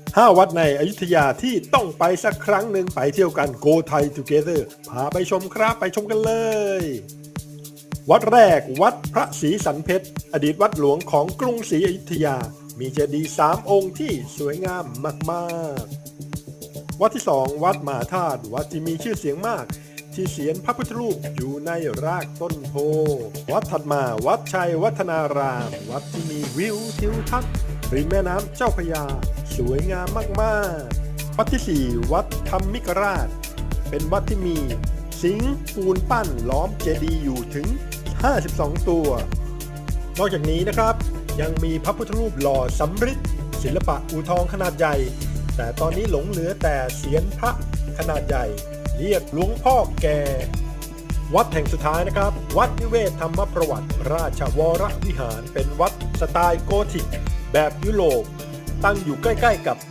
5 วัดในอยุธยาที่ต้องไปสักครั้งหนึ่งไปเที่ยวกัน Go Thai Together พาไปชมครับไปชมกันเลย วัดแรกวัดพระศรีสันเพชร อดีตวัดหลวงของกรุงศรีอยุธยา มีเจดีย์สามองค์ที่สวยงามมากๆ วัดที่สองวัดมหาธาตุวัดที่มีชื่อเสียงมาก ที่เสียนพระพุทธรูปอยู่ในรากต้นโพ วัดถัดมาวัดชัยวัฒนาราม วัดที่มีวิวทิวทัศน์ริมแม่น้ำเจ้าพระยา สวยงามมากๆ วัดที่สี่วัดธรรมิกราช เป็นวัดที่มี สิงห์ปูนปั้นล้อมเจดีย์อยู่ถึง 52 ตัว นอกจากนี้นะครับยังมีพระพุทธรูปหล่อสำริดศิลปะอูทองขนาดใหญ่ แต่ตอนนี้หลงเหลือแต่เสียนพระขนาดใหญ่ เรียกหลวงพ่อแก่วัดแห่งสุดท้ายนะครับ วัดนิเวศธรรมประวัติ ราชวรวิหาร เป็นวัดสไตล์โกธิก แบบยุโรป ตั้งอยู่ใกล้ๆกับ